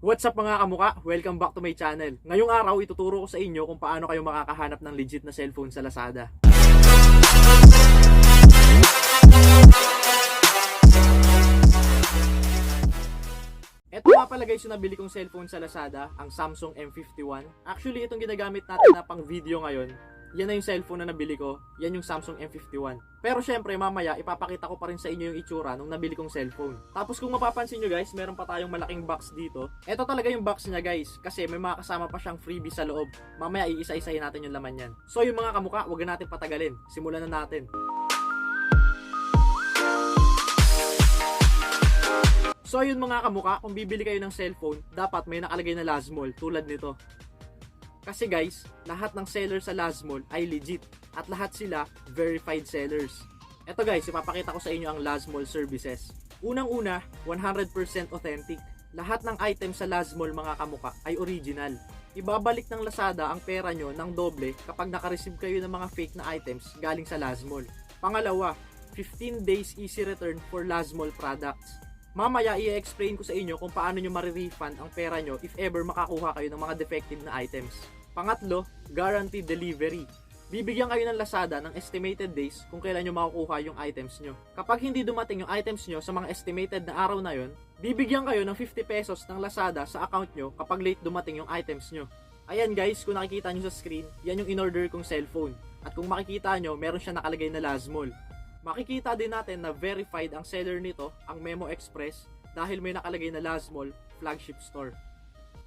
What's up mga kamuka? Welcome back to my channel. Ngayong araw, ituturo ko sa inyo kung paano kayo makakahanap ng legit na cellphone sa Lazada. Ito nga pala guys yung nabili kong cellphone sa Lazada, ang Samsung M51. Actually, itong ginagamit natin na pang video ngayon, yan na yung cellphone na nabili ko, yan yung Samsung M51. Pero syempre, mamaya, ipapakita ko pa rin sa inyo yung itsura nung nabili kong cellphone. Tapos kung mapapansin nyo guys, meron pa tayong malaking box dito. Ito talaga yung box niya guys, kasi may mga kasama pa siyang freebie sa loob. Mamaya, iisa-isahin natin yung laman yan. So yung mga kamuka, wag na natin patagalin. Simulan na natin. So yun mga kamuka, kung bibili kayo ng cellphone, dapat may nakalagay na Lazmall tulad nito. Kasi guys, lahat ng seller sa Lazmall ay legit at lahat sila verified sellers. Ito guys, ipapakita ko sa inyo ang Lazmall services. Unang-una, 100% authentic. Lahat ng items sa Lazmall mga kamuka ay original. Ibabalik ng Lazada ang pera nyo ng doble kapag nakareceive kayo ng mga fake na items galing sa Lazmall. Pangalawa, 15 days easy return for Lazmall products. Mamaya i-explain ko sa inyo kung paano nyo marirefund ang pera nyo if ever makakuha kayo ng mga defective na items. Pangatlo, guaranteed delivery. Bibigyan kayo ng Lazada ng estimated days kung kailan nyo makukuha yung items nyo. Kapag hindi dumating yung items nyo sa mga estimated na araw na yon, bibigyan kayo ng 50 pesos ng Lazada sa account nyo kapag late dumating yung items nyo. Ayan guys, kung nakikita nyo sa screen, yan yung in-order kong cellphone. At kung makikita nyo, meron siya nakalagay na Lazmall. Makikita din natin na verified ang seller nito, ang Memo Express, dahil may nakalagay na Lazmall flagship store.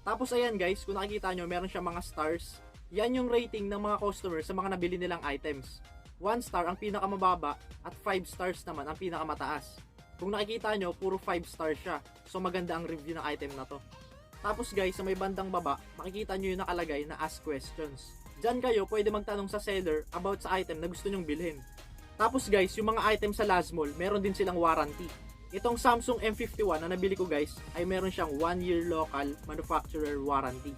Tapos ayan guys, kung nakikita nyo, meron siya mga stars. Yan yung rating ng mga customers sa mga nabili nilang items. 1 star ang pinakamababa at 5 stars naman ang pinakamataas. Kung nakikita nyo, puro 5 stars siya. So maganda ang review ng item na to. Tapos guys, sa may bandang baba, makikita nyo yung nakalagay na ask questions. Diyan kayo pwede magtanong sa seller about sa item na gusto nyong bilhin. Tapos guys, yung mga item sa Lazmall, meron din silang warranty. Itong Samsung M51 na nabili ko guys, ay meron siyang 1 year local manufacturer warranty.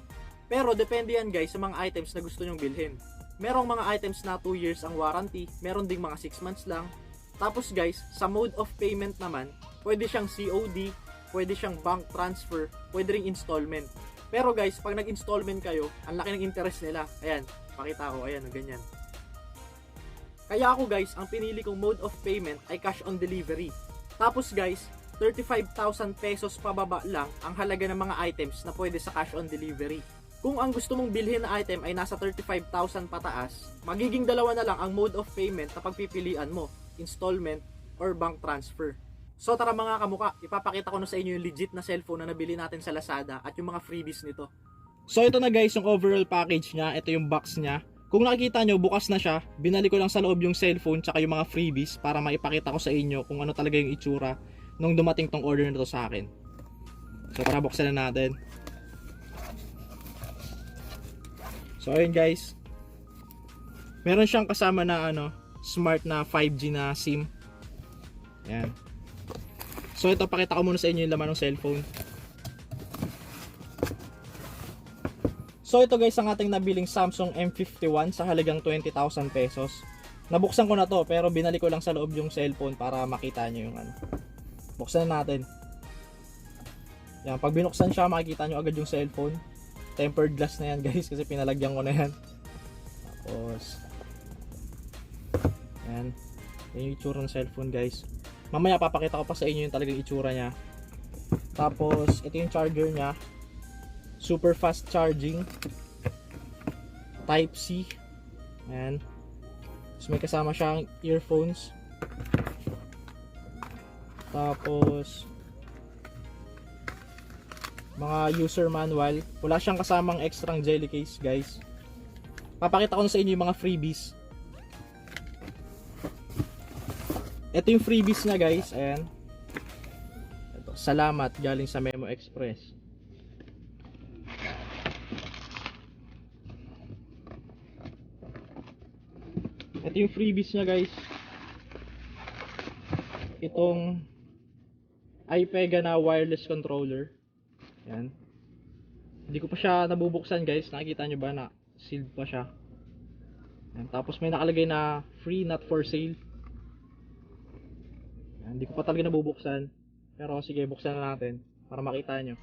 Pero depende yan guys sa mga items na gusto nyong bilhin. Merong mga items na 2 years ang warranty, meron ding mga 6 months lang. Tapos guys, sa mode of payment naman, pwede siyang COD, pwede siyang bank transfer, pwede ring installment. Pero guys, pag nag-installment kayo, ang laki ng interest nila. Ayan, pakita ko, ayan, ganyan. Kaya ako guys, ang pinili kong mode of payment ay cash on delivery. Tapos guys, 35,000 pesos pababa lang ang halaga ng mga items na pwede sa cash on delivery. Kung ang gusto mong bilhin na item ay nasa 35,000 pataas, magiging dalawa na lang ang mode of payment na pagpipilian mo, installment or bank transfer. So tara mga kamuka, ipapakita ko na sa inyo yung legit na cellphone na nabili natin sa Lazada at yung mga freebies nito. So ito na guys yung overall package niya, ito yung box niya. Kung nakikita nyo, bukas na siya. Binalik ko lang sa loob yung cellphone tsaka yung mga freebies para maipakita ko sa inyo kung ano talaga yung itsura nung dumating tong order na to sa akin. So tara buksan na natin. So ayun guys. Meron siyang kasama na ano, smart na 5G na SIM. Ayan. So ito pakita ko muna sa inyo yung laman ng cellphone. So ito guys ang ating nabiling Samsung M51 sa halagang 20,000 pesos. Nabuksan ko na to pero binalik ko lang sa loob yung cellphone para makita nyo yung ano. Buksan na natin. Yan, pag binuksan siya makikita nyo agad yung cellphone. Tempered glass na yan guys kasi pinalagyan ko na yan. Tapos yan. Yan yung itsura ng cellphone guys. Mamaya papakita ko pa sa inyo yung talagang itsura niya. Tapos ito yung charger niya super fast charging. Type C. Ayan. So may kasama siyang earphones. Tapos mga user manual. Wala siyang kasamang extra jelly case guys. Papakita ko na sa inyo yung mga freebies. Ito yung freebies na guys. Ayan. Ito, salamat galing sa Memo Express Ito yung freebies niya guys. Itong iPega na wireless controller. Yan. Hindi ko pa siya nabubuksan guys. Nakikita nyo ba na sealed pa siya. Yan. Tapos may nakalagay na free not for sale. Yan. Hindi ko pa talaga nabubuksan. Pero sige buksan na natin para makita nyo.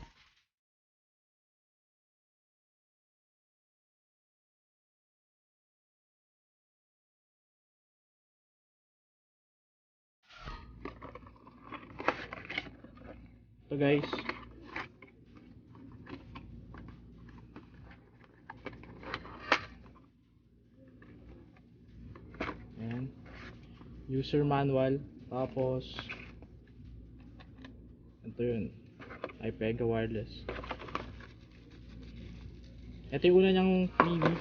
Ito guys. Ayan. User manual. Tapos, ito yun. iPega wireless. Ito yung una niyang freebie.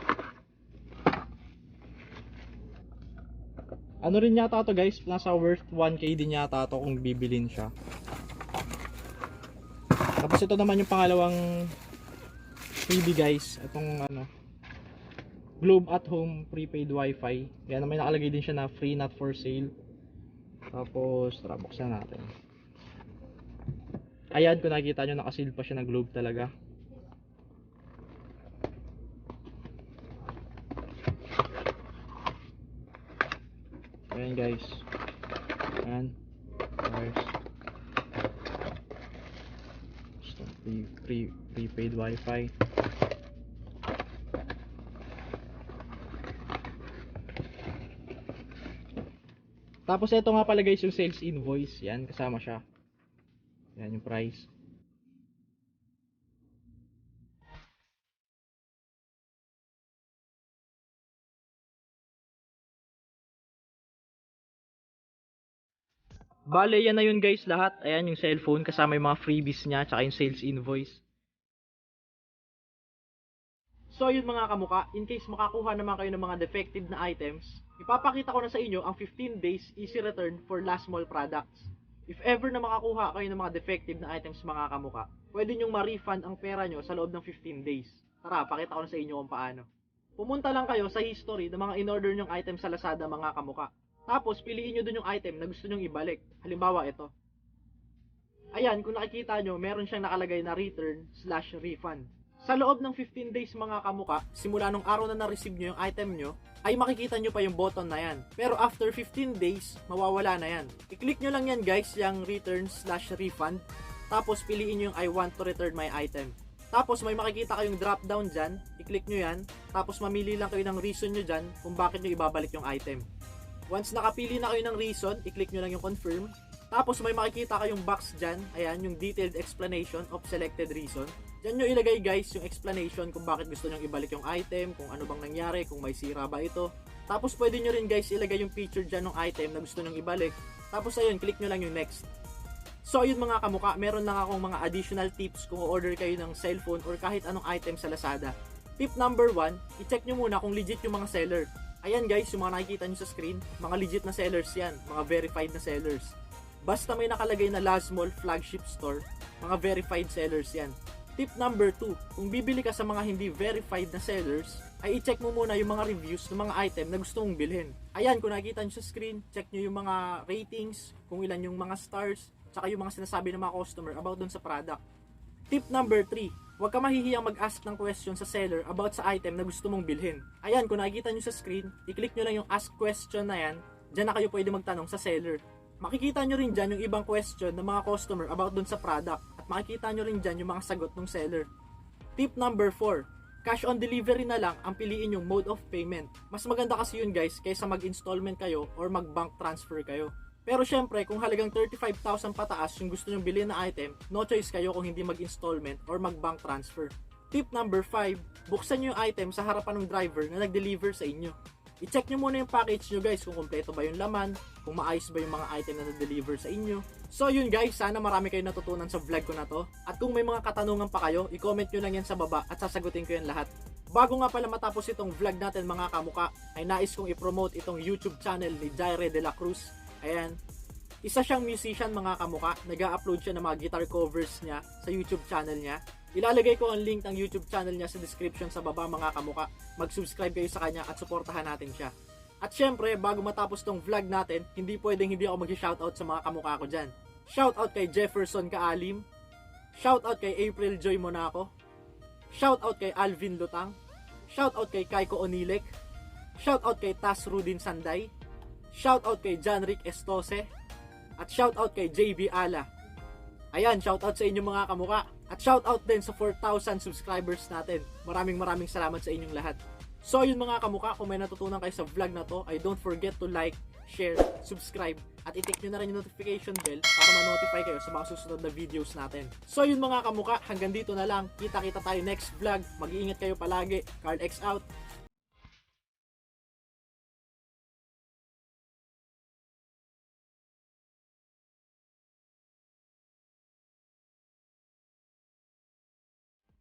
Ano rin yata to guys, nasa worth 1k din yata to kung bibilin siya. Tapos ito naman yung pangalawang freebie guys, itong ano Globe at Home prepaid wifi. Yan may nakalagay din siya na free not for sale. Tapos tara buksan natin. Ayan kung nakikita nyo nakaseal pa siya na Globe talaga. Ayan guys. Ayan. Wires. Gusto, pre, pre, prepaid wifi. Tapos ito nga pala guys yung sales invoice. Yan, kasama siya. Yan yung price. Bale, yan na yun guys lahat. Ayan yung cellphone kasama yung mga freebies niya tsaka yung sales invoice. So yun mga kamuka, in case makakuha naman kayo ng mga defective na items, ipapakita ko na sa inyo ang 15 days easy return for last mall products. If ever na makakuha kayo ng mga defective na items mga kamuka, pwede nyong ma-refund ang pera nyo sa loob ng 15 days. Tara, pakita ko na sa inyo kung paano. Pumunta lang kayo sa history ng mga in-order nyong items sa Lazada mga kamuka. Tapos, piliin nyo dun yung item na gusto nyong ibalik. Halimbawa, ito. Ayan, kung nakikita nyo, meron siyang nakalagay na return slash refund. Sa loob ng 15 days mga kamuka, simula nung araw na na-receive nyo yung item nyo, ay makikita nyo pa yung button na yan. Pero after 15 days, mawawala na yan. I-click nyo lang yan guys, yung return slash refund. Tapos piliin nyo yung I want to return my item. Tapos may makikita kayong drop down dyan, i-click nyo yan. Tapos mamili lang kayo ng reason nyo dyan kung bakit nyo ibabalik yung item. Once nakapili na kayo ng reason, i-click nyo lang yung confirm. Tapos may makikita kayong box dyan, ayan, yung detailed explanation of selected reason. Diyan nyo ilagay guys yung explanation kung bakit gusto nyong ibalik yung item, kung ano bang nangyari, kung may sira ba ito. Tapos pwede nyo rin guys ilagay yung picture dyan ng item na gusto nyong ibalik. Tapos ayun, click nyo lang yung next. So ayun mga kamuka, meron lang akong mga additional tips kung order kayo ng cellphone or kahit anong item sa Lazada. Tip number 1, i-check nyo muna kung legit yung mga seller. Ayan guys, yung mga nakikita nyo sa screen, mga legit na sellers yan, mga verified na sellers. Basta may nakalagay na Last Mall flagship store, mga verified sellers yan. Tip number 2, kung bibili ka sa mga hindi verified na sellers, ay i-check mo muna yung mga reviews ng mga item na gusto mong bilhin. Ayan, kung nakikita nyo sa screen, check nyo yung mga ratings, kung ilan yung mga stars, tsaka yung mga sinasabi ng mga customer about dun sa product. Tip number 3, huwag ka mahihiyang mag-ask ng question sa seller about sa item na gusto mong bilhin. Ayan, kung nakikita nyo sa screen, i-click nyo lang yung ask question na yan, dyan na kayo pwede magtanong sa seller. Makikita nyo rin dyan yung ibang question ng mga customer about dun sa product at makikita nyo rin dyan yung mga sagot ng seller. Tip number 4, cash on delivery na lang ang piliin yung mode of payment. Mas maganda kasi yun guys kaysa mag-installment kayo or mag-bank transfer kayo. Pero syempre, kung halagang 35,000 pataas yung gusto nyong bilhin na item, no choice kayo kung hindi mag-installment or mag-bank transfer. Tip number 5, buksan nyo yung item sa harapan ng driver na nag-deliver sa inyo. I-check nyo muna yung package nyo guys kung kompleto ba yung laman, kung maayos ba yung mga item na na-deliver sa inyo. So yun guys, sana marami kayo natutunan sa vlog ko na to. At kung may mga katanungan pa kayo, i-comment nyo lang yan sa baba at sasagutin ko yan lahat. Bago nga pala matapos itong vlog natin mga kamuka, ay nais kong i-promote itong YouTube channel ni Jaire de la Cruz. Ayan, isa siyang musician mga kamuka, nag upload siya ng mga guitar covers niya sa YouTube channel niya. Ilalagay ko ang link ng YouTube channel niya sa description sa baba mga kamuka. Mag-subscribe kayo sa kanya at suportahan natin siya. At syempre, bago matapos tong vlog natin, hindi pwedeng hindi ako mag-shoutout sa mga kamukha ko dyan. Shoutout kay Jefferson Kaalim. Shoutout kay April Joy Monaco. Shoutout kay Alvin Lutang. Shoutout kay Kaiko Onilek. Shoutout kay Tas Rudin Sanday. Shoutout kay John Rick Estose. At shoutout kay JB Ala. Ayan, shoutout sa inyong mga kamuka. At shoutout din sa 4,000 subscribers natin. Maraming maraming salamat sa inyong lahat. So yun mga kamuka, kung may natutunan kayo sa vlog na to, ay don't forget to like, share, subscribe, at i-tick nyo na rin yung notification bell para ma-notify kayo sa mga susunod na videos natin. So yun mga kamuka, hanggang dito na lang. Kita-kita tayo next vlog. Mag-iingat kayo palagi. Carl X out.